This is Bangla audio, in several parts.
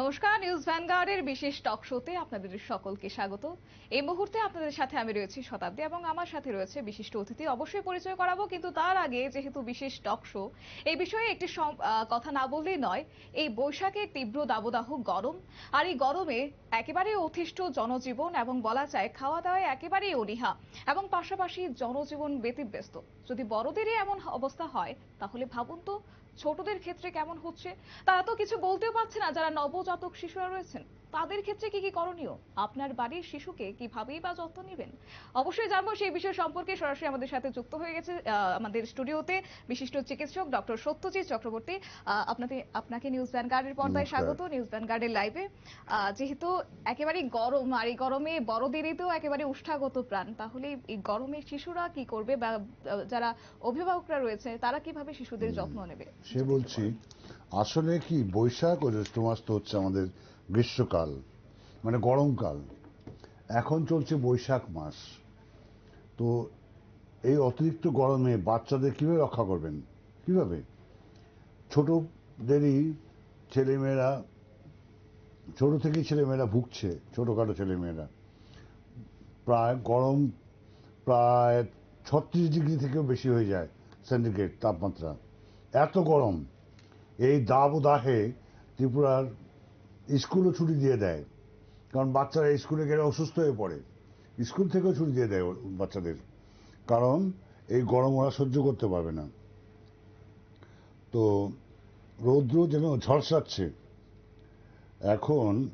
নমস্কার, নিউজ ভ্যানগার্ডের বিশেষ টক শোতে আপনাদের সকলকে স্বাগত। এই মুহূর্তে আপনাদের সাথে আমি রয়েছি শতাব্দী এবং আমার সাথে রয়েছে বিশিষ্ট অতিথি। অবশ্যই পরিচয় করাবো, কিন্তু তার আগে যেহেতু বিশেষ টক শো এই বিষয়ে একটি কথা না বললেই নয়, এই বৈশাখের তীব্র দাবদাহ গরম আর এই গরমে একেবারে অতিষ্ঠ জনজীবন এবং বলা যায় খাওয়া দাওয়ায় একেবারেই অনীহা এবং পাশাপাশি জনজীবন ব্যতিব্যস্ত। যদি বড়দেরই এমন অবস্থা হয়, তাহলে ভাবুন তো ছোটদের ক্ষেত্রে কেমন হচ্ছে? তারা তো কিছু বলতেও পারছে না। যারা নবজাতক শিশুরা রয়েছেন তাদের ক্ষেত্রে কি কি করণীয়? আপনার বাড়ির শিশুকে কিভাবেই বা যত্ন নেবেন? অবশ্যই জানব সেই বিষয় সম্পর্কে। সরাসরি আমাদের সাথে যুক্ত হয়ে গেছে আমাদের স্টুডিওতে বিশিষ্ট চিকিৎসক ডক্টর সত্যজিৎ চক্রবর্তী। আপনাকে আপনাকে নিউজ ভ্যানগার্ডের পর্দায় স্বাগত নিউজ ভ্যানগার্ডের লাইভে যেহেতু একেবারে গরম আর এই গরমে বড়দেরই তো একেবারে উষ্ঠাগত প্রাণ তাহলে এই গরমে শিশুরা কি করবে বা যারা অভিভাবকরা রয়েছে তারা কীভাবে শিশুদের যত্ন নেবে? সে বলছি আসলে কি বৈশাখ ও জ্যৈষ্ঠ মাস তো হচ্ছে আমাদের গ্রীষ্মকাল মানে গরমকাল। এখন চলছে বৈশাখ মাস। তো এই অতিরিক্ত গরমে বাচ্চাদের কীভাবে রক্ষা করবেন? কীভাবে? ছোটদেরই ছেলেমেয়েরা, ছোট থেকেই ছেলেমেয়েরা ভুগছে, ছোটোখাটো ছেলেমেয়েরা। প্রায় গরম প্রায় ছত্রিশ ডিগ্রি থেকেও বেশি হয়ে যায় সেন্টিগ্রেড তাপমাত্রা। এত গরম। এই দাব দাহে ত্রিপুরার স্কুলও ছুটি দিয়ে দেয়। কারণ বাচ্চারা স্কুলে গেলে অসুস্থ হয়ে পড়ে। স্কুল থেকেও ছুটি দিয়ে দেয় বাচ্চাদের। কারণ এই গরম ওরা সহ্য করতে পারবে না। তো রৌদ্র যেন ঝলসাচ্ছে। এখন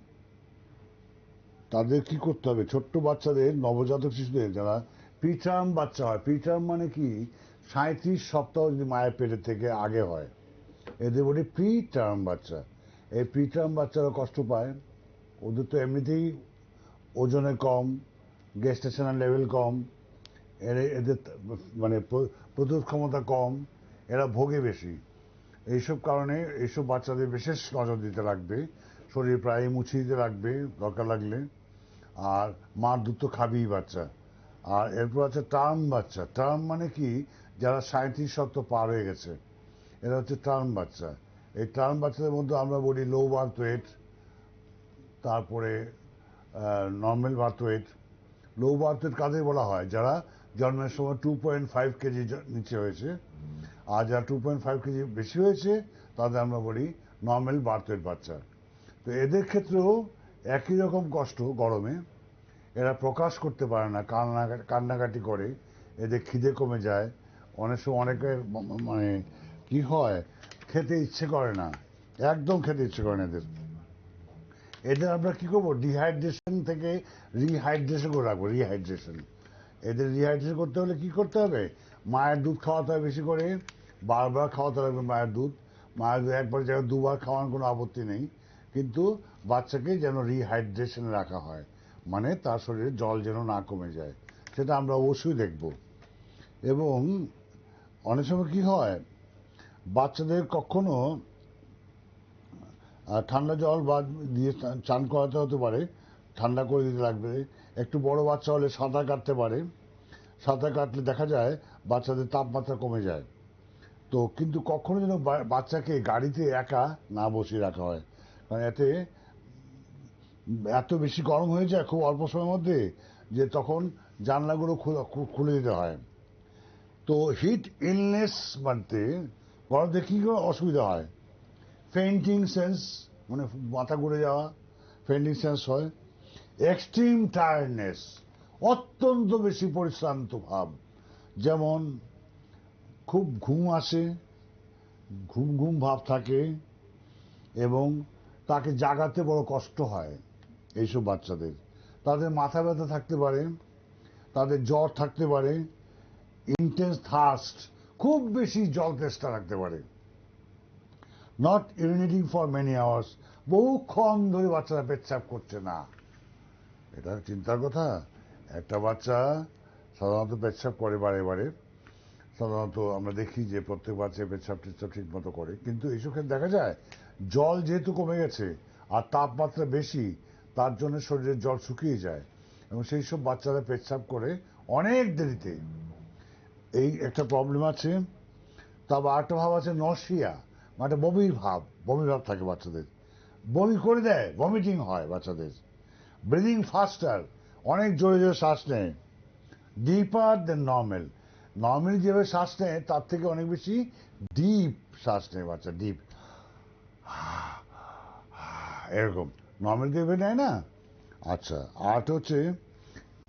তাদের কি করতে হবে? ছোট্ট বাচ্চাদের, নবজাতক শিশুদের, যারা প্রিটার্ম বাচ্চা হয়। প্রিটার্ম মানে কি? সাঁত্রিশ সপ্তাহ যদি মায়ের পেটের থেকে আগে হয়। এদের বলি প্রি টার্ম বাচ্চা। এই প্রি টার্ম বাচ্চারা কষ্ট পায়। ওদের তো এমনিতেই ওজনে কম গেস্টেশনাল লেভেল কম, এর- এদের মানে প্র- প্রতিরোধ ক্ষমতা কম, এরা ভোগে বেশি। এইসব কারণে এইসব বাচ্চাদের বিশেষ নজর দিতে লাগবে। শরীর প্রায় মুছিয়ে দিতে লাগবে, দরকার লাগলে। আর মার দুধ তো খাবেই বাচ্চা। আর এরপর আছে টার্ম বাচ্চা। টার্ম মানে কি? যারা সাঁত্রিশ সপ্তাহ পার হয়ে গেছে, এরা হচ্ছে টার্ম বাচ্চা। এই টার্ম বাচ্চাদের মধ্যে আমরা বলি লো বার্থ ওয়েট তারপরে normal birth weight low birth weight কাদের বলা হয়? যারা জন্মের সময় টু পয়েন্ট ফাইভ কেজি নিচে হয়েছে। আর যারা টু পয়েন্ট ফাইভ কেজি বেশি হয়েছে, তাদের আমরা বলি নর্মাল বার্থ ওয়েট বাচ্চা। তো এদের ক্ষেত্রেও একই রকম কষ্ট গরমে। এরা প্রকাশ করতে পারে না, কান্না, কান্নাকাটি করে। এদের খিদে কমে যায়। অনেক সময় অনেকের মানে কি হয় খেতে ইচ্ছে করে না। একদম খেতে ইচ্ছে করে না এদের। এদের আমরা কি করব? ডিহাইড্রেশন থেকে রিহাইড্রেশন করে রাখব রিহাইড্রেশন এদের রিহাইড্রেশন করতে হলে কি করতে হবে? মায়ের দুধ খাওয়াতে হবে বেশি করে। বারবার খাওয়াতে লাগবে মায়ের দুধ। মায়ের দুধ একবার জায়গায় দুবার খাওয়ানোর কোনো আপত্তি নেই। কিন্তু বাচ্চাকে যেন রিহাইড্রেশনে রাখা হয়। মানে তার শরীরে জল যেন না কমে যায়। সেটা আমরা অবশ্যই দেখব। এবং অনেক সময় কি হয় বাচ্চাদের কখনো ঠান্ডা জল বা দিয়ে চান করাতে হতে পারে, ঠান্ডা করে দিতে লাগবে। একটু বড় বাচ্চা হলে সাঁতার কাটতে পারে। সাঁতার কাটলে দেখা যায় বাচ্চাদের তাপমাত্রা কমে যায়। তো কিন্তু কখনো যেন বাচ্চাকে গাড়িতে একা না বসিয়ে রাখা হয়। কারণ এতে এত বেশি গরম হয়ে যায় খুব অল্প সময়ের মধ্যে যে তখন জানলাগুলো খোলা- দিতে হয়। তো হিট ইলনেস মানতে গরমতে কী অসুবিধা হয়। ফেন্টিং সেন্স মানে মাথা ঘুরে যাওয়া ফেন্টিং সেন্স হয়। এক্সট্রিম টায়ার্ডনেস অত্যন্ত বেশি পরিশ্রান্ত ভাব। যেমন খুব ঘুম আসে, ঘুম ঘুম ভাব থাকে, এবং তাকে জাগাতে বড় কষ্ট হয় এইসব বাচ্চাদের। তাদের মাথা ব্যথা থাকতে পারে, তাদের জ্বর থাকতে পারে ইন্টেন্স থার্স্ট খুব বেশি জল তেষ্টা রাখতে পারে। Not urinating for many hours বহুক্ষণ ধরে বাচ্চারা পেচ্ছাপ করছে না। এটা চিন্তার কথা। একটা বাচ্চা সাধারণত পেচ্ছাপ করে বারে বারে। সাধারণত আমরা দেখি যে প্রত্যেক বাচ্চা পেচ্ছাপ টেচ্ছাপ ঠিক মতো করে। কিন্তু এইসব ক্ষেত্রে দেখা যায়, জল যেহেতু কমে গেছে আর তাপমাত্রা বেশি, তার জন্য শরীরের জল শুকিয়ে যায়। এবং সেই সব বাচ্চারা পেচ্ছাপ করে অনেক দেরিতে। এই একটা প্রবলেম আছে তারপর আরেকটা ভাব আছে নসিয়া মানে বমির ভাব বমির ভাব থাকে বাচ্চাদের। বমি করে দেয় ভমিটিং হয় বাচ্চাদের। ব্রিদিং ফাস্টার অনেক জোরে জোরে শ্বাস নেয়। ডিপার দেন নর্মাল নর্মালি যেভাবে শ্বাস নেয়, তার থেকে অনেক বেশি ডিপ শ্বাস নেয় বাচ্চা ডিপ এরকম নর্মাল যেভাবে নেয় না? আচ্ছা আর্ট হচ্ছে,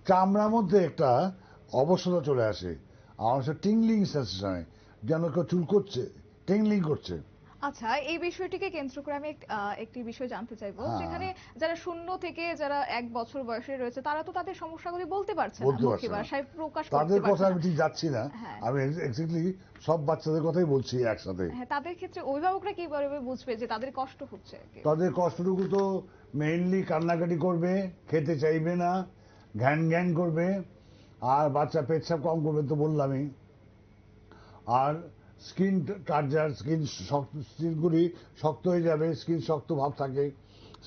চামড়ার মধ্যে একটা অবসরতা চলে আসে। আর হচ্ছে টিংলিং সেন্সেশন যেন কেউ চুল করছে টিংলিং করছে। আচ্ছা এই বিষয়টিকে কেন্দ্র করে আমি একটি বিষয় জানতে চাইব। হ্যাঁ। যেখানে যারা শূন্য থেকে যারা এক বছর বয়সে রয়েছে তারা তো তাদের সমস্যাগুলি বলতে পারছে না ভাষায় প্রকাশ তাদের কথা আমি ঠিক যাচ্ছি না। হ্যাঁ। আমি এক্স্যাক্টলি সব বাচ্চাদের কথাই বলছি একসাথে। হ্যাঁ তাদের ক্ষেত্রে অভিভাবকরা কীভাবে বুঝবে যে তাদের কষ্ট হচ্ছে? তাদের কষ্টটুকু তো মেইনলি কান্নাকাটি করবে খেতে চাইবে না ঘ্যান ঘ্যান করবে। আর বাচ্চা পেচ্ছাপ কম করবে তো বললামই। আর স্কিন টার্জার স্কিন শক্ত স্কিনগুলি শক্ত হয়ে যাবে স্কিন শক্ত ভাব থাকে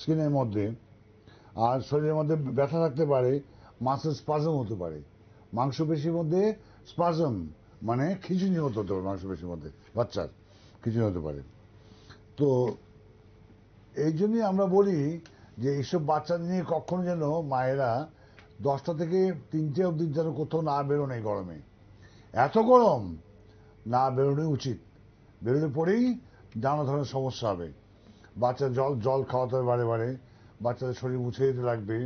স্কিনের মধ্যে। আর শরীরের মধ্যে ব্যথা থাকতে পারে মাসের স্পাজম হতে পারে। মাংসপেশির মধ্যে স্পাজম মানে খিচুনি মতো হতে পারে মাংসপেশির মধ্যে, বাচ্চার খিচুনি হতে পারে। তো এই জন্যই আমরা বলি যে এইসব বাচ্চাদের নিয়ে কখনো যেন মায়েরা দশটা থেকে তিনটে অবধি যেন কোথাও না বেরোনো এই গরমে। এত গরম, না বেরোনোই উচিত। বেরোলে পরেই নানা ধরনের সমস্যা হবে। বাচ্চা জল জল খাওয়াতে হবে বারে বারে, বাচ্চাদের শরীর মুছে দিতে লাগবে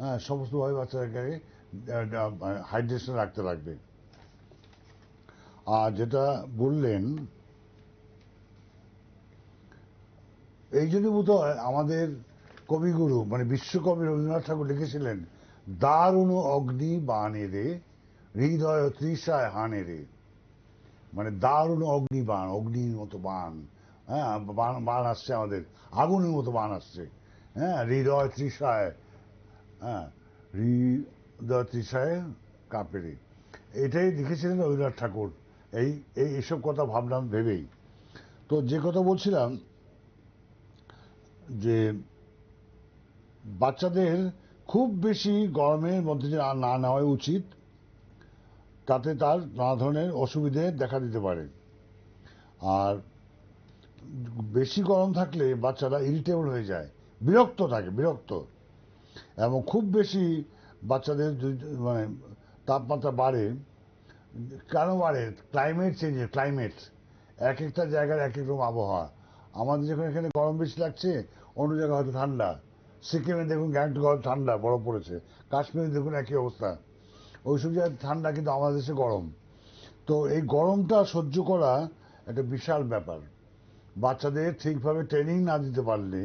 হ্যাঁ সমস্তভাবে বাচ্চাদেরকে হাইড্রেশন রাখতে লাগবে। আর যেটা বললেন, এই জন্য বোধ আমাদের কবিগুরু মানে বিশ্বকবি রবীন্দ্রনাথ ঠাকুর লিখেছিলেন দারুণ অগ্নি বাণে রে, হৃদয় তৃষায় হানে রে। মানে দারুণ অগ্নি বাণ, অগ্নির মতো বাণ হ্যাঁ বাণ আসছে আমাদের, আগুনের মতো বাণ আসছে হ্যাঁ হৃদয় তৃষায় হ্যাঁ হৃদয় তৃষায় কাঁপেরে এটাই লিখেছিলেন রবীন্দ্রনাথ ঠাকুর, এই এই এইসব কথা ভাবলাম ভেবেই। তো যে কথা বলছিলাম যে বাচ্চাদের খুব বেশি গরমের মধ্যে যে না- না নেওয়া উচিত, তাতে তার নানা ধরনের অসুবিধে দেখা দিতে পারে। আর বেশি গরম থাকলে বাচ্চারা ইরিটেবল হয়ে যায়, বিরক্ত থাকে, বিরক্ত। এবং খুব বেশি বাচ্চাদের মানে তাপমাত্রা বাড়ে, কেন বাড়ে? ক্লাইমেট চেঞ্জে ক্লাইমেট এক একটা জায়গার এক এক রকম আবহাওয়া। আমাদের যেখানে এখানে গরম বেশি লাগছে, অন্য জায়গায় হয়তো ঠান্ডা। সিকিমে দেখুন গ্যাংটক ঠান্ডা, বরফ পড়েছে। কাশ্মীরে দেখুন একই অবস্থা। ওইসব জায়গায় ঠান্ডা, কিন্তু আমাদের দেশে গরম। তো এই গরমটা সহ্য করা একটা বিশাল ব্যাপার। বাচ্চাদের ঠিকভাবে ট্রেনিং না দিতে পারলে,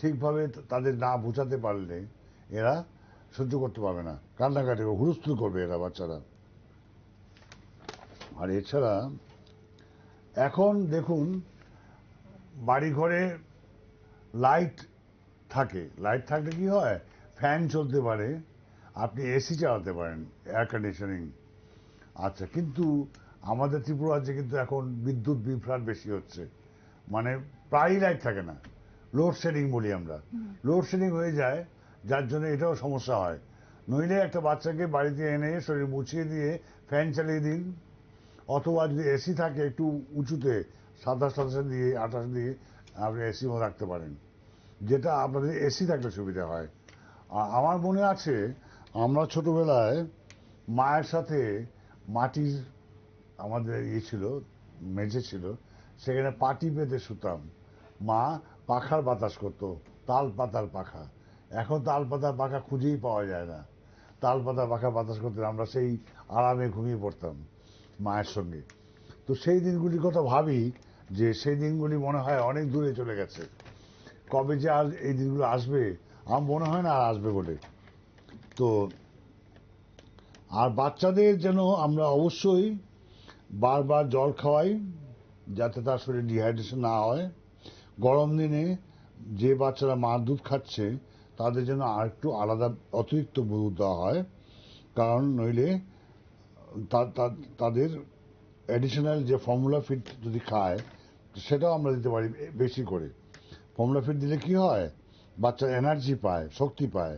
ঠিকভাবে তাদের না বোঝাতে পারলে, এরা সহ্য করতে পারবে না। কান্নাকাটি হুলস্থুল করবে এরা বাচ্চারা। আর এছাড়া, এখন দেখুন বাড়ি ঘরে লাইট থাকে লাইট থাকলে কি হয়? ফ্যান চলতে পারে আপনি এসি চালাতে পারেন এয়ার কন্ডিশনিং আচ্ছা কিন্তু আমাদের ত্রিপুরা রাজ্যে কিন্তু এখন বিদ্যুৎ বিভ্রাট বেশি হচ্ছে। মানে প্রায়ই লাইট থাকে না। লোডশেডিং বলি আমরা। লোডশেডিং হয়ে যায় যার জন্য এটাও সমস্যা হয়। নইলে একটা বাচ্চাকে বাড়িতে এনে শরীর মুছিয়ে দিয়ে ফ্যান চালিয়ে দিন। অথবা যদি এসি থাকে একটু উঁচুতে সাতাশ সাতাশে দিয়ে আঠাশ দিয়ে আপনি এসিও রাখতে পারেন। যেটা আপনাদের এসি থাকলে সুবিধা হয়। আর আমার মনে আছে, আমরা ছোটবেলায় মায়ের সাথে মাটির আমাদের ইয়ে ছিল, মেঝে ছিল, সেখানে পাটি বেঁধে শুতাম। মা পাখার বাতাস করতো, তাল পাতার পাখা। এখন তাল পাতার পাখা খুঁজেই পাওয়া যায় না। তাল পাতার পাখা বাতাস করতে আমরা সেই আরামে ঘুমিয়ে পড়তাম মায়ের সঙ্গে। তো সেই দিনগুলির কথা ভাবি যে সেই দিনগুলি মনে হয় অনেক দূরে চলে গেছে। কবে যে আর এই দিনগুলো আসবে, আমার মনে হয় না আর আসবে বলে তো আর বাচ্চাদের যেন আমরা অবশ্যই বারবার জল খাওয়াই, যাতে তার শরীরে ডিহাইড্রেশন না হয়। গরম দিনে যে বাচ্চারা মার দুধ খাচ্ছে, তাদের জন্য আর একটু আলাদা অতিরিক্ত দুধ দেওয়া হয়। কারণ নইলে তাদের অ্যাডিশনাল যে ফর্মুলা ফিড যদি খায়, সেটাও আমরা দিতে পারি বেশি করে। ফর্মুলা ফিড দিলে কি হয়? বাচ্চা এনার্জি পায় শক্তি পায়।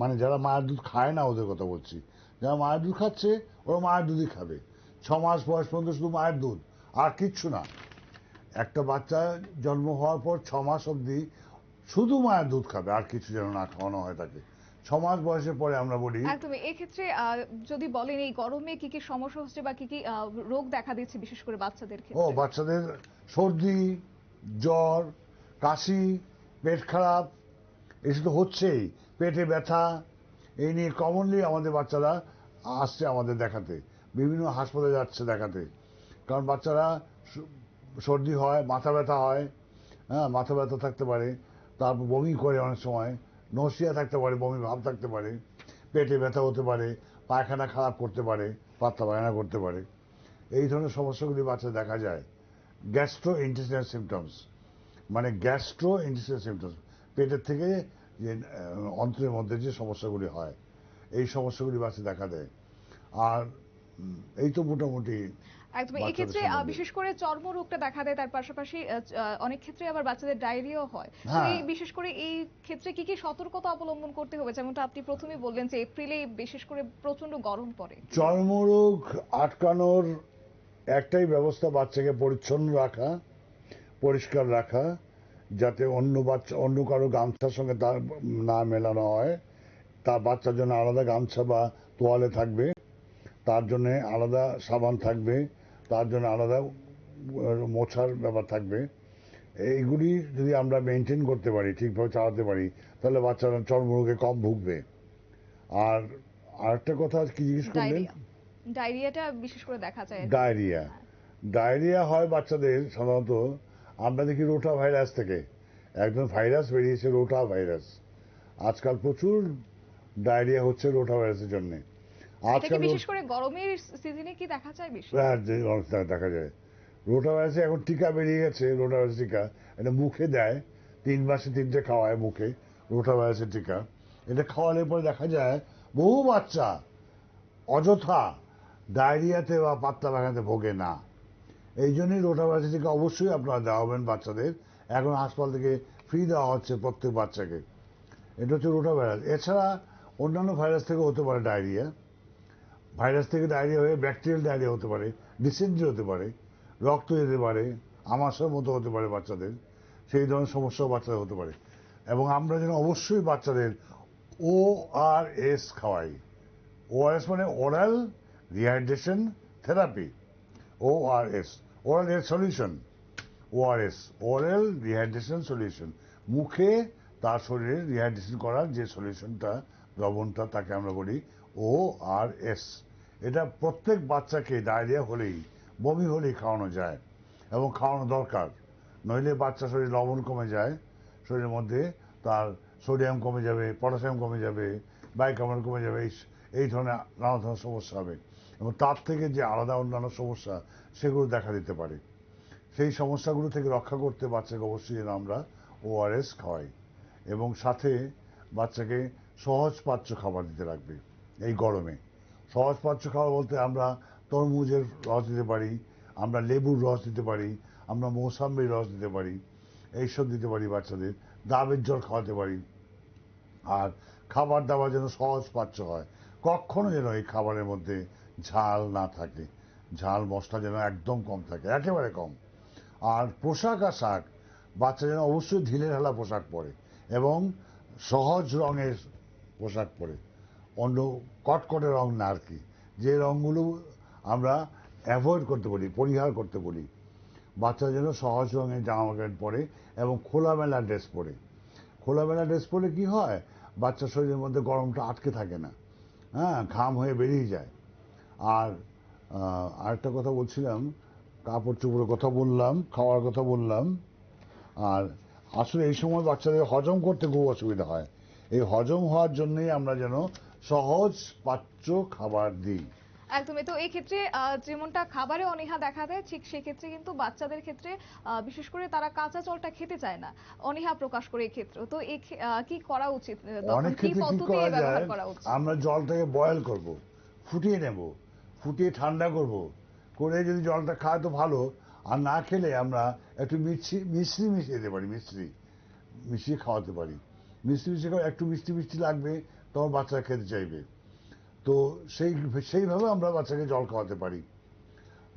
মানে যারা মায়ের দুধ খায় না ওদের কথা বলছি। যারা মায়ের দুধ খাচ্ছে ওরা মায়ের দুধই খাবে। ছ মাস বয়স পর্যন্ত শুধু মায়ের দুধ আর কিচ্ছু না। একটা বাচ্চা জন্ম হওয়ার পর ছ মাস অবধি শুধু মায়ের দুধ খাবে আর কিছু যেন না খাওয়ানো হয় তাকে। ছ মাস বয়সের পরে আমরা বলি একদমই। এক্ষেত্রে যদি বলেন এই গরমে কি কি সমস্যা হচ্ছে বা কি কি রোগ দেখা দিচ্ছে বিশেষ করে বাচ্চাদের ও বাচ্চাদের সর্দি জ্বর কাশি, পেট খারাপ এসে তো হচ্ছেই। পেটে ব্যথা, এই নিয়ে কমনলি আমাদের বাচ্চারা আসছে আমাদের দেখাতে। বিভিন্ন হাসপাতালে যাচ্ছে দেখাতে। কারণ বাচ্চারা সর্দি হয়, মাথা ব্যথা হয় হ্যাঁ মাথা ব্যথা থাকতে পারে, তারপর বমি করে অনেক সময় নসিয়া থাকতে পারে, বমি ভাব থাকতে পারে, পেটে ব্যথা হতে পারে, পায়খানা খারাপ করতে পারে পাতলা পায়খানা করতে পারে। এই ধরনের সমস্যাগুলি বাচ্চা দেখা যায়। গ্যাস্ট্রো ইন্টেস্টাইনাল সিমটমস মানে গ্যাস্ট্রো ইন্টেস্টাইনাল সিমটমস পেটের থেকে যে অন্ত্রের মধ্যে যে সমস্যাগুলি হয় এই সমস্যাগুলি বাচ্চা দেখা দেয়। আর এই তো মোটামুটি একদম এই ক্ষেত্রে বিশেষ করে চর্মরোগটা দেখা দেয় তার পাশাপাশি অনেক ক্ষেত্রে আবার বাচ্চাদের ডায়রিয়াও হয়। হ্যাঁ। এই বিশেষ করে এই ক্ষেত্রে কি কি সতর্কতা অবলম্বন করতে হবে? যেমনটা আপনি প্রথমেই বললেন যে এপ্রিলে বিশেষ করে প্রচণ্ড গরম পড়ে। চর্মরোগ আটকানোর একটাই ব্যবস্থা বাচ্চাকে পরিচ্ছন্ন রাখা পরিষ্কার রাখা যাতে অন্য বাচ্চা অন্য কারও গামছার সঙ্গে তার না মেলানো হয়। তার বাচ্চার জন্য আলাদা গামছা বা তোয়ালে থাকবে। তার জন্য আলাদা সাবান থাকবে। তার জন্য আলাদা মোছার ব্যাপার থাকবে। এইগুলি যদি আমরা মেনটেন করতে পারি ঠিকভাবে চালাতে পারি তাহলে বাচ্চারা চর্মরোগে কম ভুগবে। আর আরেকটা কথা কি জিজ্ঞেস করলেন? ডায়রিয়াটা বিশেষ করে দেখা যায়। ডায়রিয়া। ডায়রিয়া হয় বাচ্চাদের সাধারণত আমরা দেখি রোটা ভাইরাস থেকে। একজন ভাইরাস বেরিয়েছে রোটা ভাইরাস। আজকাল প্রচুর ডায়রিয়া হচ্ছে রোটা ভাইরাসের জন্য। আজকাল বিশেষ করে গরমের সিজনে কি দেখা যায় বেশি? হ্যাঁ, দেখা যায়। রোটা ভাইরাসে এখন টিকা বেরিয়ে গেছে রোটা ভাইরাস টিকা। এটা মুখে দেয় তিন মাসে তিনটে খাওয়ায় মুখে রোটা ভাইরাসের টিকা। এটা খাওয়ালে পরে দেখা যায় বহু বাচ্চা অযথা ডায়রিয়াতে বা পাতলা পায়খানাতে ভোগে না। এই জন্যই রোটা ভাইরাসের টিকা অবশ্যই আপনারা দেওয়াবেন বাচ্চাদের। এখন হাসপাতাল থেকে ফ্রি দেওয়া হচ্ছে প্রত্যেক বাচ্চাকে। এটা হচ্ছে রোটা ভাইরাস এছাড়া অন্যান্য ভাইরাস থেকে হতে পারে ডায়রিয়া ভাইরাস থেকে ডায়রিয়া হয়ে ব্যাকটেরিয়াল ডায়রিয়া হতে পারে ডিসেন্ট্রি হতে পারে, রক্ত যেতে পারে আমাশার মতো হতে পারে বাচ্চাদের। সেই ধরনের সমস্যাও বাচ্চাদের হতে পারে। এবং আমরা যেন অবশ্যই বাচ্চাদের ও আর এস খাওয়াই। ও আর এস মানে oral rehydration therapy S oral এর solution ORS oral rehydration solution মুখে তার শরীরে রিহাইড্রেশন করার যে সলিউশনটা লবণটা তাকে আমরা বলি ও আর এস এটা প্রত্যেক বাচ্চাকে ডায়রিয়া হলেই, বমি হলেই খাওয়ানো যায় এবং খাওয়ানো দরকার। নইলে বাচ্চা শরীরে লবণ কমে যায়, শরীরের মধ্যে তার সোডিয়াম কমে যাবে, পটাশিয়াম কমে যাবে বাইকার্বন কমে যাবে এই ধরনের নানা ধরনের সমস্যা হবে। এবং তার থেকে যে আলাদা অন্যান্য সমস্যা সেগুলো দেখা দিতে পারে। সেই সমস্যাগুলো থেকে রক্ষা করতে বাচ্চাকে অবশ্যই যেন আমরা ওআরএস খাওয়াই এবং সাথে বাচ্চাকে সহজ পাচ্য খাবার দিতে লাগবে এই গরমে। সহজ পাচ্য খাবার বলতে আমরা তরমুজের রস দিতে পারি, আমরা লেবুর রস দিতে পারি, আমরা মৌসাম্বির রস দিতে পারি, এইসব দিতে পারি বাচ্চাদের ডাবের জল খাওয়াতে পারি। আর খাবার দাবার যেন সহজ পাচ্য হয়। কখনো যেন এই খাবারের মধ্যে ঝাল না থাকে। ঝাল মশলা যেন একদম কম থাকে, একেবারে কম। আর পোশাক আশাক বাচ্চা যেন অবশ্যই ঢিলে ঢালা পোশাক পরে এবং সহজ রঙের পোশাক পরে। অন্য কটকটে রং না আর কি, যে রঙগুলো আমরা অ্যাভয়েড করতে বলি, পরিহার করতে বলি। বাচ্চা যেন সহজ রঙের জামা প্যান্ট পরে এবং খোলামেলা ড্রেস পরে। খোলামেলা ড্রেস পরে কি হয়? বাচ্চা শরীরের মধ্যে গরমটা আটকে থাকে না। হ্যাঁ ঘাম হয়ে বেরিয়ে যায়। আর আরেকটা কথা বলছিলাম কাপড় চোপড়ের কথা বললাম খাওয়ার কথা বললাম আর আসলে এই সময় বাচ্চাদের হজম করতে খুব অসুবিধা হয়। এই হজম হওয়ার জন্যই আমরা যেন সহজ পাচ্য খাবার দিই। একদমই। তো এই ক্ষেত্রে যেমনটা খাবারে অনীহা দেখা দেয় ঠিক সেক্ষেত্রে কিন্তু বাচ্চাদের ক্ষেত্রে বিশেষ করে তারা কাঁচা জলটা খেতে চায় না অনীহা প্রকাশ করে এই ক্ষেত্রে তো এই কি করা উচিত? অনেক ক্ষেত্রে কি করা যায় আমরা জলটাকে বয়েল করব ফুটিয়ে নেব ফুটিয়ে ঠান্ডা করব। করে যদি জলটা খায় তো ভালো। আর না খেলে আমরা একটু মিষ্টি মিশ্রি মিশিয়ে দিতে পারি মিশ্রি মিশিয়ে খাওয়াতে পারি। মিষ্টি মিশিয়ে একটু মিষ্টি মিষ্টি লাগবে, তখন বাচ্চারা খেতে চাইবে। তো সেই, সেইভাবে আমরা বাচ্চাকে জল খাওয়াতে পারি।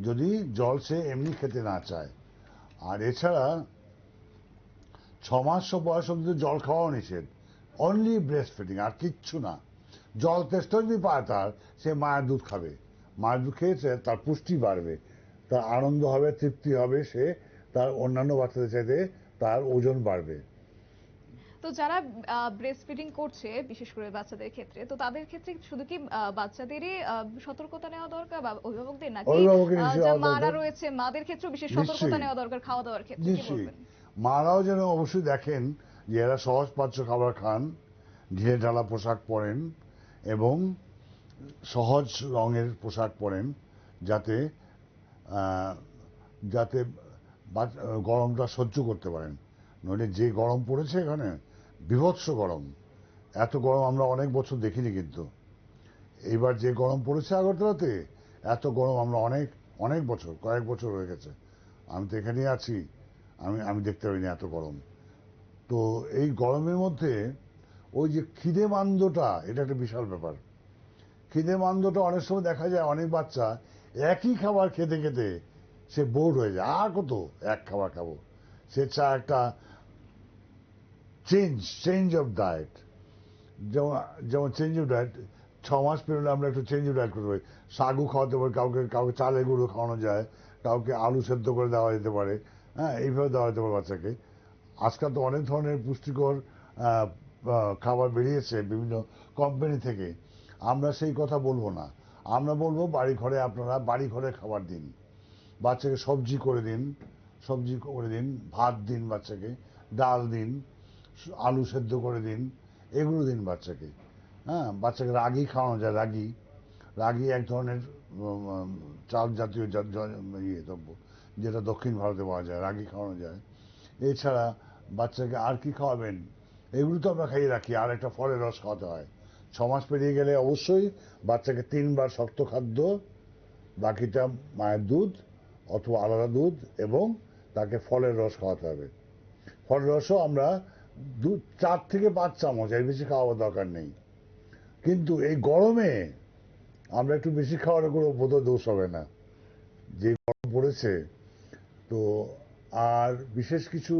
যদি জল সে এমনি খেতে না চায়। আর এছাড়া ছ মাস বয়স অব্দি জল খাওয়াও নিষেধ। অনলি ব্রেস্ট ফিডিং আর কিচ্ছু না। জল তেষ্টা যদি পায় তার, সে মায়ের দুধ খাবে। দুধ খেয়েছে তার পুষ্টি বাড়বে তার আনন্দ হবে তৃপ্তি হবে সে তার অন্যান্য বাচ্চাদের চাইতে তার ওজন বাড়বে। তো যারা ব্রেস্ট ফিডিং করছে বিশেষ করে বাচ্চাদের ক্ষেত্রে তো তাদের ক্ষেত্রে শুধু কি বাচ্চাদেরই সতর্কতা নেওয়া দরকার বা অভিভাবকদের নাকি মারা রয়েছে মাদের ক্ষেত্রে বিশেষ সতর্কতা নেওয়া দরকার খাওয়া দাওয়ার ক্ষেত্রে নিশ্চয়ই। মারাও যেন অবশ্যই দেখেন যে এরা সহজ পাচ্য খাবার খান ঢিলে ঢালা পোশাক পরেন এবং সহজ রঙের পোশাক পরেন যাতে যাতে গরমটা সহ্য করতে পারেন। নইলে যে গরম পড়েছে এখানে, বিভৎস গরম। এত গরম আমরা অনেক বছর দেখিনি কিন্তু। এইবার যে গরম পড়েছে আগরতলাতে, এত গরম আমরা অনেক অনেক বছর, কয়েক বছর হয়ে গেছে। আমি তো এখানেই আছি, আমি আমি দেখতে পাইনি এত গরম। তো এই গরমের মধ্যে ওই যে খিদে মান্দটা, এটা একটা বিশাল ব্যাপার। খিদে মান্দটা অনেক সময় দেখা যায় অনেক বাচ্চা একই খাবার খেতে খেতে সে বোর হয়ে যায়। আর কত এক খাবার খাব? সে চায় একটা চেঞ্জ চেঞ্জ অফ ডায়েট যেমন যেমন চেঞ্জ অফ ডায়েট ছ মাস পেরোলে আমরা একটু চেঞ্জ অফ ডায়েট করতে পারি। সাগু খাওয়াতে পারি, কাউকে কাউকে চালের গুঁড়ো খাওয়ানো যায়, কাউকে আলু সেদ্ধ করে দেওয়া যেতে পারে। হ্যাঁ এইভাবে দেওয়া যেতে পারে বাচ্চাকে। আজকাল তো অনেক ধরনের পুষ্টিকর খাবার বেরিয়েছে বিভিন্ন কোম্পানি থেকে। আমরা সেই কথা বলব না। আমরা বলব বাড়ি ঘরে আপনারা বাড়ি ঘরে খাবার দিন। বাচ্চাকে সবজি করে দিন, সবজি করে দিন, ভাত দিন বাচ্চাকে, ডাল দিন, আলু সেদ্ধ করে দিন, এগুলো দিন বাচ্চাকে। হ্যাঁ বাচ্চাকে রাগি খাওয়ানো যায়, রাগি। রাগি এক ধরনের চাল জাতীয় ইয়ে দ্রব্য, যেটা দক্ষিণ ভারতে পাওয়া যায়, রাগি খাওয়ানো যায়। এছাড়া বাচ্চাকে আর কি খাওয়াবেন? এগুলো তো আমরা খাইয়ে রাখি, আর একটা ফলের রস খাওয়াতে হয়। ছ মাস পেরিয়ে গেলে অবশ্যই বাচ্চাকে তিনবার শক্ত খাদ্য, বাকিটা মায়ের দুধ অথবা আলাদা দুধ এবং তাকে ফলের রস খাওয়াতে হবে। ফলের রসও আমরা দু, চার থেকে পাঁচ চামচ, এর বেশি খাওয়াবার দরকার নেই। কিন্তু এই গরমে আমরা একটু বেশি খাওয়ার কোনো বোধ দোষ হবে না। যে গরম পড়েছে, তো আর বিশেষ কিছু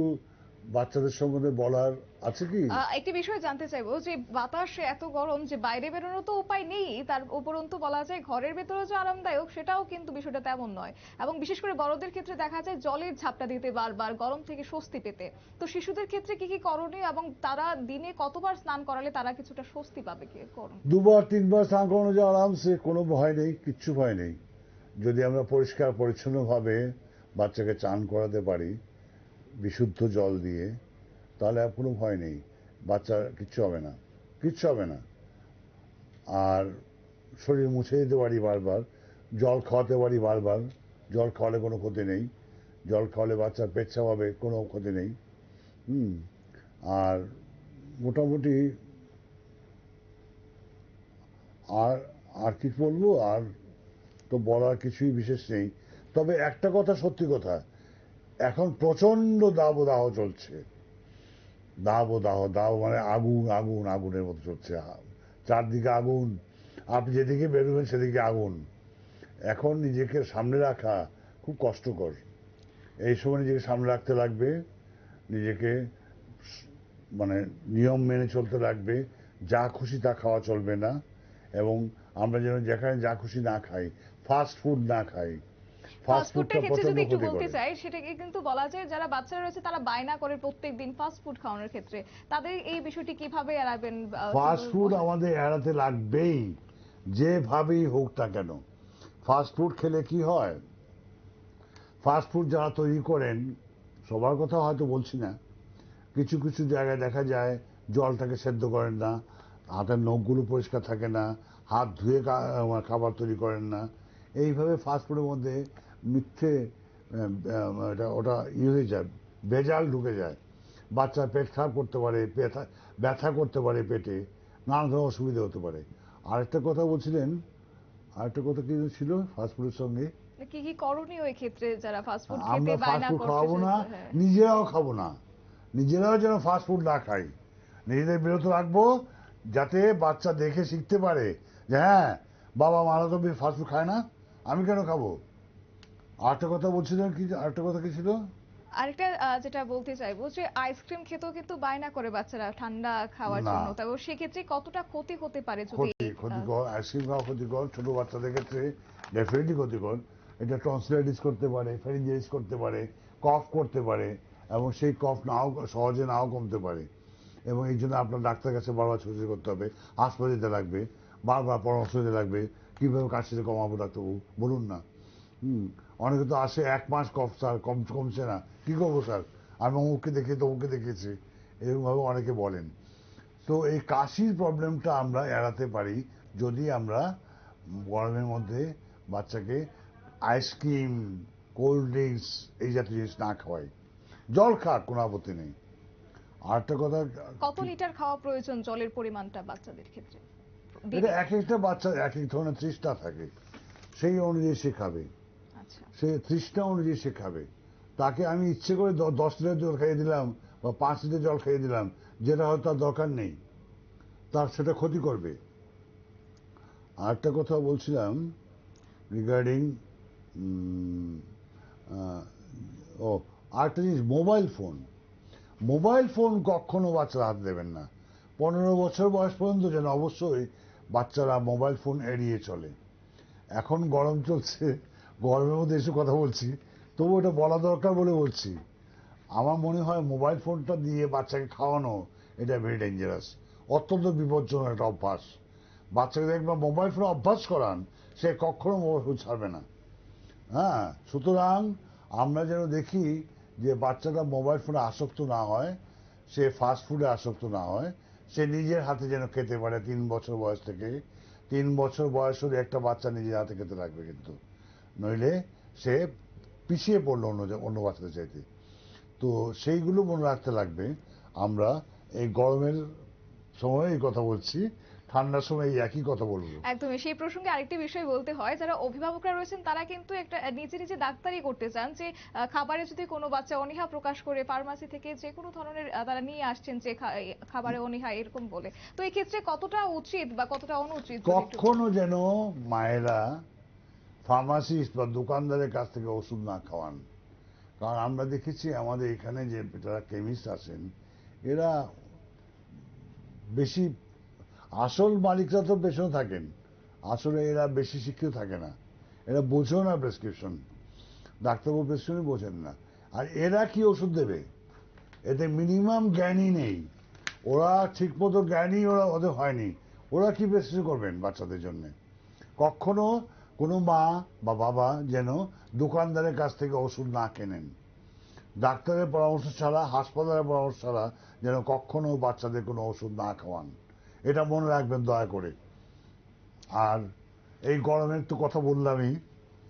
বাচ্চাদের সম্বন্ধে বলার আছে কি? একটি বিষয় জানতে চাইব যে বাতাসে এত গরম যে বাইরে বেরোনো তো উপায় নেই তার উপরন্তু বলা যায় ঘরের ভেতরে যে আরামদায়ক সেটাও কিন্তু বিষয়টা তেমন নয়। এবং বিশেষ করে বড়দের ক্ষেত্রে দেখা যায় জলের ঝাপটা দিতে বারবার গরম থেকে স্বস্তি পেতে। তো শিশুদের ক্ষেত্রে কি কি করণীয় এবং তারা দিনে কতবার স্নান করালে তারা কিছুটা স্বস্তি পাবে কি করুন দুবার তিনবার স্নান করানো যায় আরামসে কোনো ভয় নেই কিচ্ছু ভয় নেই। যদি আমরা পরিষ্কার পরিচ্ছন্নভাবে বাচ্চাকে চান করাতে পারি বিশুদ্ধ জল দিয়ে তাহলে আর কোনো ভয় নেই। বাচ্চার কিচ্ছু হবে না। কিচ্ছু হবে না। আর শরীর মুছে দিতে পারি বারবার। জল খাওয়াতে পারি বারবার। জল খাওয়ালে কোনো ক্ষতি নেই। জল খাওয়ালে বাচ্চার পেচ্ছাপ হবে কোনো ক্ষতি নেই। হুম। আর মোটামুটি আর আর কি বলব? আর তো বলার কিছুই বিশেষ নেই। তবে একটা কথা সত্যি কথা, এখন প্রচণ্ড দাবদাহ চলছে। দাবদাহ দাহ দাহ মানে আগুন আগুন, আগুনের মতো চলছে চারদিকে আগুন। আপনি যেদিকে বেরোবেন সেদিকে আগুন। এখন নিজেকে সামনে রাখা খুব কষ্টকর। এই সময় নিজেকে সামনে রাখতে লাগবে, নিজেকে মানে নিয়ম মেনে চলতে লাগবে, যা খুশি তা খাওয়া চলবে না। এবং আমরা যেন যেখানে যা খুশি না খাই ফাস্ট ফুড না খাই। ফাস্ট ফাস্ট ফুডটা ফুডের ক্ষেত্রে যদি একটু বলতে চাই সেটাকে কিন্তু বলা যায় যারা বাচ্চারা রয়েছে তারা বায়না করে প্রত্যেক দিন ফাস্ট ফুড খাওয়ানোর ক্ষেত্রে। তাদের এই বিষয়টি কীভাবে এড়াবেন আহ, ফাস্ট ফুড আমাদের এড়াতে লাগবেই যেভাবেই হোক না কেন। ফাস্ট ফুড খেলে কি হয়? ফাস্ট ফুড যারা তৈরি করেন সবার কথা হয়তো বলছি না কিছু কিছু জায়গায় দেখা যায় জলটাকে সেদ্ধ করেন না হাতের নখগুলো পরিষ্কার থাকে না হাত ধুয়ে খাবার তৈরি করেন না। এইভাবে ফাস্ট ফুডের মধ্যে মিথ্যে ওটা ইয়ে হয়ে যায় ভেজাল ঢুকে যায়। বাচ্চা পেট খারাপ করতে পারে ব্যথা ব্যথা করতে পারে পেটে নানা ধরনের অসুবিধা হতে পারে। আরেকটা কথা বলছিলেন আরেকটা কথা কি ছিল ফাস্টফুডের সঙ্গে? কি কি করণীয় এই ক্ষেত্রে যারা ফাস্ট ফুড আমরা খেতে বায়না করছে খাওয়াবো না হ্যাঁ। নিজেরাও খাব না। নিজেরাও যেন ফাস্ট ফুড না খাই। নিজেদের বিরত রাখব যাতে বাচ্চা দেখে শিখতে পারে যে হ্যাঁ বাবা মারা তো ফাস্ট ফুড খায় না আমি কেন খাব? আরেকটা কথা বলছিলেন কি আরেকটা কথা কি ছিল? আরেকটা যেটা বলতে চাইব যে আইসক্রিম খেতেও কিন্তু বায়না করে বাচ্চারা ঠান্ডা খাওয়ার। জন্য। তবে সেক্ষেত্রে কতটা ক্ষতি হতে পারে যদি ক্ষতি ক্ষতিকর আইসক্রিম খাওয়া ক্ষতিকর ছোট বাচ্চাদের ক্ষেত্রে ডেফিনেটলি ক্ষতিকর। এটা টনসিলাইটিস করতে পারে ফেরিঞ্জাইটিস করতে পারে কফ করতে পারে এবং সেই কফ নাও সহজে নাও কমতে পারে। এবং এই জন্য আপনার ডাক্তার কাছে বারবার ছুটি করতে হবে হাসপাতালে যেতে লাগবে বারবার পরামর্শ দিতে লাগবে কীভাবে কাশিতে কমাবো ডাক্তারবাবু বলুন না। হুম। অনেকে তো আসে এক মাস কফ স্যার কম কমছে না। কী করব স্যার? আমি অমুককে দেখে তমুককে দেখেছি। এরকমভাবে অনেকে বলেন। তো এই কাশির প্রবলেমটা আমরা এড়াতে পারি যদি আমরা গরমের মধ্যে বাচ্চাকে আইসক্রিম কোল্ড ড্রিঙ্কস এই জাতীয় জিনিস না খাওয়াই। জল খাক কোনো আপত্তি নেই। আরেকটা কথা কত লিটার খাওয়া প্রয়োজন জলের পরিমাণটা বাচ্চাদের ক্ষেত্রে? এটা এক একটা বাচ্চা এক এক ধরনের তৃষ্ণা থাকে। সেই অনুযায়ী সে খাবে। সে তৃষ্ণা অনুযায়ী সে খাবে। তাকে আমি ইচ্ছে করে দশ লিটার জল খাইয়ে দিলাম বা পাঁচ লিটার জল খাইয়ে দিলাম, যেটা হয়তো তার দরকার নেই, তার সেটা ক্ষতি করবে। আরেকটা কথা বলছিলাম রিগার্ডিং ও, আরেকটা জিনিস মোবাইল ফোন মোবাইল ফোন কখনো বাচ্চারা হাত দেবেন না। পনেরো বছর বয়স পর্যন্ত যেন অবশ্যই বাচ্চারা মোবাইল ফোন এড়িয়ে চলে। এখন গরম চলছে। গরমের মধ্যে এসে কথা বলছি তবু এটা বলা দরকার বলে বলছি। আমার মনে হয় মোবাইল ফোনটা দিয়ে বাচ্চাকে খাওয়ানো এটা ভেরি ডেঞ্জারাস অত্যন্ত বিপজ্জনক একটা অভ্যাস। বাচ্চাকে দেখবেন মোবাইল ফোন অভ্যাস করান, সে কখনো মোবাইল ফোন ছাড়বে না। হ্যাঁ সুতরাং আমরা যেন দেখি যে বাচ্চাটা মোবাইল ফোনে আসক্ত না হয়, সে ফাস্ট ফুডে আসক্ত না হয়, সে নিজের হাতে যেন খেতে পারে। তিন বছর বয়স থেকে, তিন বছর বয়স হলে একটা বাচ্চা নিজের হাতে খেতে লাগবে কিন্তু। নইলে সে পিছিয়ে পড়ল অন্য অন্য বাচ্চাদের চাইতে। তো সেইগুলো মনে রাখতে লাগবে। আমরা এই গরমের সময় এই কথা বলছি ঠান্ডার সময় একই কথা বলব। একদমই। সেই প্রসঙ্গে আরেকটি বিষয় বলতে হয় যারা অভিভাবকরা রয়েছেন তারা কিন্তু একটা নিজে নিজে ডাক্তারি করতে চান যে খাবারে যদি কোনো বাচ্চা অনীহা প্রকাশ করে ফার্মাসি থেকে যে কোনো ধরনের তারা নিয়ে আসছেন যে খাবারে অনীহা এরকম বলে। তো এই ক্ষেত্রে কতটা উচিত বা কতটা অনুচিত কখনো যেন মায়েরা ফার্মাসিস্ট বা দোকানদারের কাছ থেকে ওষুধ না খাওয়ান। কারণ আমরা দেখেছি আমাদের এখানে যে যারা কেমিস্ট আছেন, এরা বেশি, আসল মালিকরা তো পেছনে থাকেন। আসলে এরা বেশি শিক্ষিত থাকে না। এরা বোঝেও না প্রেসক্রিপশন। ডাক্তারবাবু প্রেসক্রিপশনই বোঝেন না। আর এরা কি ওষুধ দেবে? এতে মিনিমাম জ্ঞানই নেই। ওরা ঠিকমতো জ্ঞানই ওরা, ওদের হয়নি। ওরা কি প্রেসক্রিপশন করবেন বাচ্চাদের জন্য? কখনো কোনো মা বা বাবা যেন দোকানদারের কাছ থেকে ওষুধ না কেনেন। ডাক্তারের পরামর্শ ছাড়া, হাসপাতালের পরামর্শ ছাড়া যেন কখনো বাচ্চাদের কোনো ওষুধ না খাওয়ান। এটা মনে রাখবেন দয়া করে। আর এই গরমের তো কথা বললামই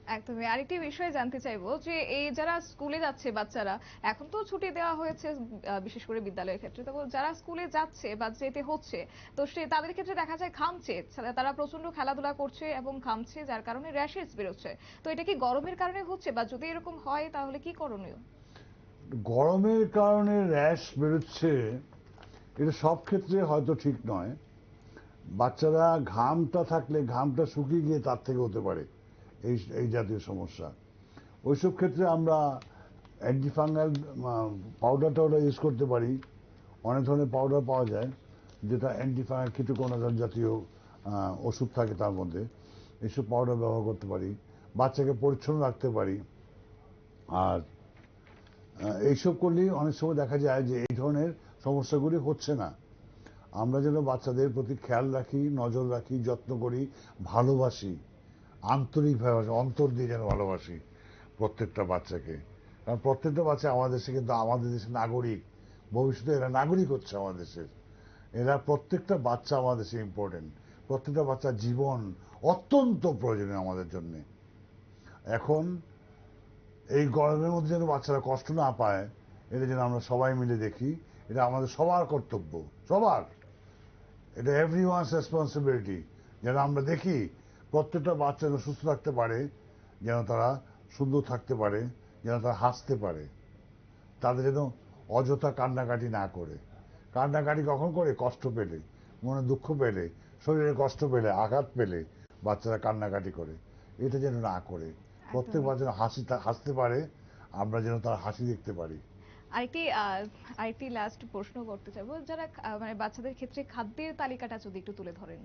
একদমই। আরেকটি বিষয় জানতে চাইব যে, এই যারা স্কুলে যাচ্ছে বাচ্চারা, এখন তো ছুটি দেওয়া হয়েছে বিশেষ করে বিদ্যালয়ের ক্ষেত্রে। তো যারা স্কুলে যাচ্ছে বা যেতে হচ্ছে, তো সে, তাদের ক্ষেত্রে দেখা যায় ঘামছে তারা- প্রচণ্ড খেলাধুলা করছে এবং ঘামছে যার কারণে র্যাশেস বেরোচ্ছে। তো এটা কি গরমের কারণে হচ্ছে? বা যদি এরকম হয়, তাহলে কি করণীয়? গরমের কারণে র্যাশ বেরোচ্ছে, এটা সব ক্ষেত্রে হয়তো ঠিক নয়। বাচ্চারা ঘামটা থাকলে, ঘামটা শুকিয়ে গিয়ে তার থেকে হতে পারে। এই এই জাতীয় সমস্যা। ওইসব ক্ষেত্রে আমরা অ্যান্টিফাঙ্গাল পাউডার টাউডার ইউজ করতে পারি। অনেক ধরনের পাউডার পাওয়া যায়, যেটা অ্যান্টিফাঙ্গাল কিটোকোনাজল জাতীয় ওষুধ থাকে তার মধ্যে। এইসব পাউডার ব্যবহার করতে পারি। বাচ্চাকে পরিচ্ছন্ন রাখতে পারি। আর এইসব করলেই অনেক সময় দেখা যায় যে এই ধরনের সমস্যাগুলি হচ্ছে না। আমরা যেন বাচ্চাদের প্রতি খেয়াল রাখি, নজর রাখি, যত্ন করি, ভালোবাসি। আন্তরিকভাবে ভালোবাসি, অন্তর দিয়ে যেন ভালোবাসি প্রত্যেকটা বাচ্চাকে। কারণ প্রত্যেকটা বাচ্চা আমাদের দেশে কিন্তু আমাদের দেশের নাগরিক। ভবিষ্যতে এরা নাগরিক হচ্ছে আমাদের দেশের। এরা প্রত্যেকটা বাচ্চা আমাদের দেশে ইম্পর্টেন্ট প্রত্যেকটা বাচ্চার জীবন অত্যন্ত প্রয়োজনীয় আমাদের জন্যে। এখন এই গরমের মধ্যে যেন বাচ্চারা কষ্ট না পায় এটা যেন আমরা সবাই মিলে দেখি এটা আমাদের সবার কর্তব্য সবার। এটা এভরি ওয়ান্স রেসপন্সিবিলিটি যেন আমরা দেখি প্রত্যেকটা বাচ্চা যেন সুস্থ থাকতে পারে যেন তারা সুন্দর থাকতে পারে যেন তারা হাসতে পারে তাদের যেন অযথা কান্নাকাটি না করে। কান্নাকাটি কখন করে? কষ্ট পেলে মনে দুঃখ পেলে শরীরে কষ্ট পেলে আঘাত পেলে বাচ্চারা কান্নাকাটি করে। এটা যেন না করে। প্রত্যেক বাচ্চা যেন হাসি হাসতে পারে আমরা যেন তার হাসি দেখতে পারি। আরেকটি আরেকটি লাস্ট প্রশ্ন করতে চাইব। যারা মানে বাচ্চাদের ক্ষেত্রে খাদ্যের তালিকাটা যদি একটু তুলে ধরেন।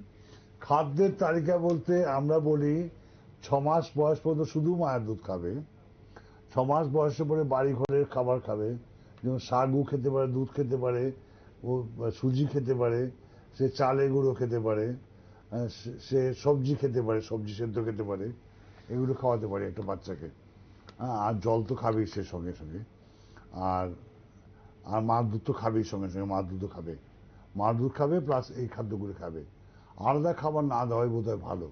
খাদ্যের তালিকা বলতে আমরা বলি ছ মাস বয়স পর্যন্ত শুধু মায়ের দুধ খাবে ছ মাস বয়সে পরে বাড়ি ঘরের খাবার খাবে, যেমন শাগু খেতে পারে, দুধ খেতে পারে, ও সুজি খেতে পারে, সে চালে গুঁড়ো খেতে পারে সে- সবজি খেতে পারে, সবজি সেদ্ধ খেতে পারে, এগুলো খাওয়াতে পারে একটা বাচ্চাকে। আর জল তো খাবেই সে সঙ্গে সঙ্গে। আর আর মার দুধ তো খাবেই সঙ্গে সঙ্গে, মার দুধও খাবে। মার দুধ খাবে প্লাস এই খাদ্যগুলো খাবে। আলাদা খাবার না দেওয়াই বোধহয় ভালো।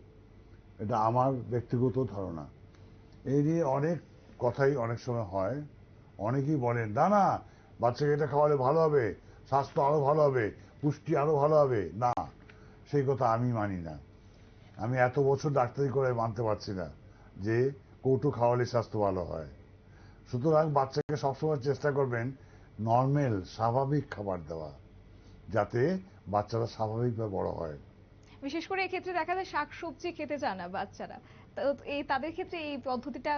এটা আমার ব্যক্তিগত ধারণা। এই নিয়ে অনেক কথাই অনেক সময় হয়। অনেকেই বলেন, না না, বাচ্চাকে এটা খাওয়ালে ভালো হবে, স্বাস্থ্য আরও ভালো হবে, পুষ্টি আরও ভালো হবে। না, সেই কথা আমি মানি না। আমি এত বছর ডাক্তারি করে মানতে পারছি না যে কৌটো খাওয়ালে স্বাস্থ্য ভালো হয়। সুতরাং বাচ্চাকে সবসময় চেষ্টা করবেন নর্মাল, স্বাভাবিক খাবার দেওয়া, যাতে বাচ্চারা স্বাভাবিকভাবে বড় হয়। বিশেষ করে এক্ষেত্রে দেখা যায় শাকসবজি খেতে চায় না বাচ্চারা। এই তাদের ক্ষেত্রে এই পদ্ধতিটা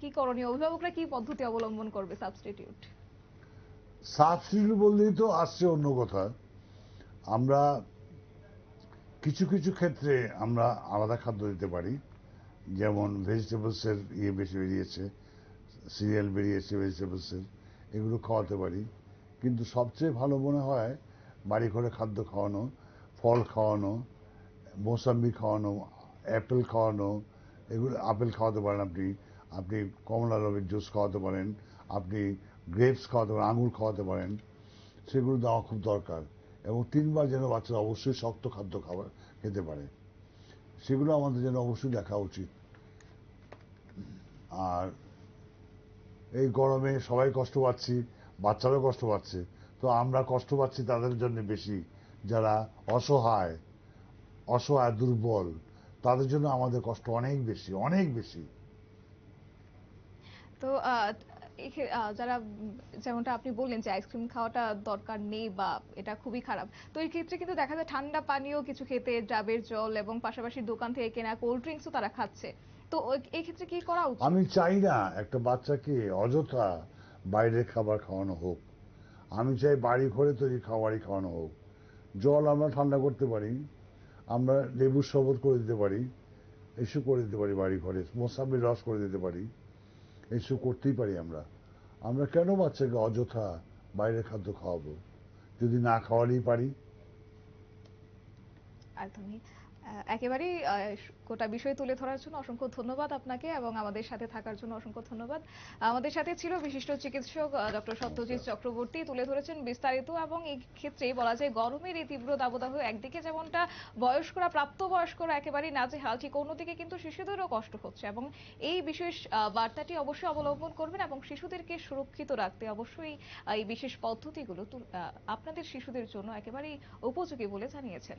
কি করণীয়? অভিভাবকরা কি পদ্ধতি অবলম্বন করবে সাবস্টিটিউট সাবস্টিটিউট বললেই তো আসছে অন্য কথা। আমরা কিছু কিছু ক্ষেত্রে আমরা আলাদা খাদ্য দিতে পারি। যেমন ভেজিটেবলসের ইয়ে বেশি বেরিয়েছে সিরিয়াল বেরিয়েছে ভেজিটেবলসের এগুলো খাওয়াতে পারি। কিন্তু সবচেয়ে ভালো মনে হয় বাড়ি ঘরে খাদ্য খাওয়ানো, ফল খাওয়ানো মৌসাম্বি খাওয়ানো, অ্যাপেল খাওয়ানো, এগুলো আপেল খাওয়াতে পারেন আপনি। আপনি কমলা রবের জুস খাওয়াতে পারেন, আপনি গ্রেপস খাওয়াতে পারেন, আঙুর খাওয়াতে পারেন, সেগুলো দেওয়া খুব দরকার। এবং তিনবার যেন বাচ্চারা অবশ্যই শক্ত খাদ্য খাবার খেতে পারে। সেগুলো আমাদের যেন অবশ্যই দেখা উচিত। আর এই গরমে সবাই কষ্ট পাচ্ছি, বাচ্চারাও কষ্ট পাচ্ছে। তো আমরা কষ্ট পাচ্ছি তাদের জন্য বেশি, যারা অসহায় অসহায় দুর্বল তাদের জন্য আমাদের কষ্ট অনেক বেশি অনেক বেশি। তো যারা যেমনটা আপনি বললেন যে আইসক্রিম খাওয়াটা দরকার নেই বা এটা খুবই খারাপ তো এই ক্ষেত্রে কিন্তু দেখা যায় ঠান্ডা পানীয় কিছু খেতে ডাবের জল এবং পাশাপাশি দোকান থেকে কেনা কোল্ড ড্রিঙ্কসও তারা খাচ্ছে। তো এই ক্ষেত্রে কি করা উচিত? আমি চাই না একটা বাচ্চাকে অযথা বাইরের খাবার খাওয়ানো হোক। আমি চাই বাড়ি ঘরে তৈরি খাবারই খাওয়ানো হোক। জল আমরা ঠান্ডা করতে পারি। আমরা লেবুর শরবত করে দিতে পারি এসব করে দিতে পারি বাড়ি ঘরে, মোসাম্বির রস করে দিতে পারি এসব করতেই পারি আমরা। আমরা কেন বাচ্চাকে অযথা বাইরের খাদ্য খাওয়াবো? যদি না খাওয়ালেই পারি? একদমই। একেবারেই গোটা বিষয় তুলে ধরার জন্য অসংখ্য ধন্যবাদ আপনাকে এবং আমাদের সাথে থাকার জন্য অসংখ্য ধন্যবাদ। আমাদের সাথে ছিল বিশিষ্ট চিকিৎসক ডক্টর সত্যজিৎ চক্রবর্তী। তুলে ধরেছেন বিস্তারিত এবং এই ক্ষেত্রে বলা যায় গরমের এই তীব্র দাবদাহ একদিকে যেমনটা বয়স্করা, প্রাপ্তবয়স্করা একেবারেই নাজেহাল, ঠিক অন্যদিকে কিন্তু শিশুদেরও কষ্ট হচ্ছে এবং এই বিশেষ বার্তাটি অবশ্যই অবলম্বন করবেন এবং শিশুদেরকে সুরক্ষিত রাখতে অবশ্যই এই বিশেষ পদ্ধতিগুলো আপনাদের শিশুদের জন্য একেবারেই উপযোগী বলে জানিয়েছেন।